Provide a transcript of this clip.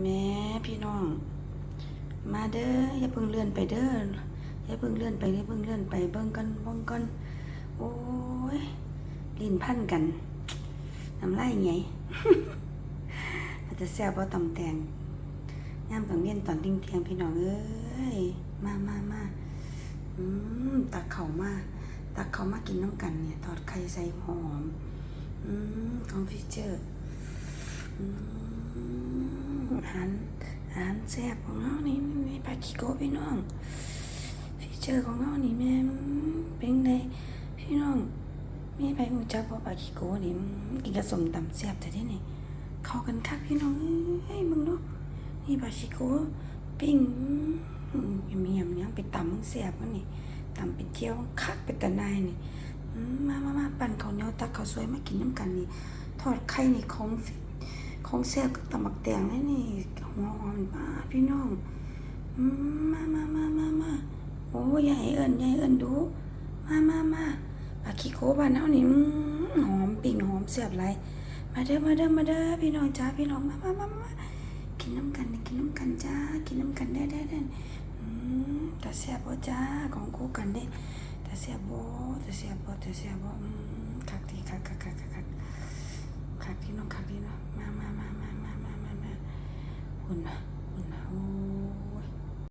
แม่พี่น้อง มาเด้ออย่าเพิ่งเลื่อนไปเด้ออย่าเพิ่งเลื่อนไปอย่าเพิ่งเลื่อนไปเบิ่งกันเบิ่งกันโอ้ยลิ้นพันกันน้ำลายไงมันจะแซ่บบ่ตำแตงย่ามกลางเวียนตอนดิ้งเทียงพี่น้องเอ้ยมามามาอืมตักเข่ามาตักเข่ามากินน้ำกันเนี่ยทอดไข่ใส่หอมอืมของฟิเจอร์อืม หารอาหารแซ่บของเรานี่นี่ปลาคิโกพี่น้องฟีเจอร์ของเรานี่แม่เป็นไงพี่น้องมีไปหูจักว่าปลาคิโกนี่กินกับสมตำแซ่บแต่ที่นี่เข้ากันคักพี่น้องเอ้ยมึงดูนี่ปลาคิโกปิ้งอืมมียำเนี้ยไปตำมึงแซ่บมันนี่ตำเป็นเจียวคักเป็นตะนายนี่มามามาปั่นข้าวเหนียวตักข้าวสวยมากินน้ำกันนี่ทอดไข่นี่ของฟิ ของแซ่บกับตำบักแตงนี่หัวหอมมาพี่น้องมามามามามาโอ้ยายเอิญยายเอิญดู มามามาปาขี้โคบ้านเฮานี่หอมปิ่งหอมแซ่บหลมาเด้อมาเด้อมาเด้อพี่น้องจ้าพี่น้องมามามามากินน้ำกันกินน้ำกันจ้ากินน้ำกันได้ได้ได้อืมแต่แซ่บบ่จ้าของคู่กันเด้แต่แซ่บบ่แต่แซ่บบ่แต่แซ่บบ่อืมคักดี রাখুন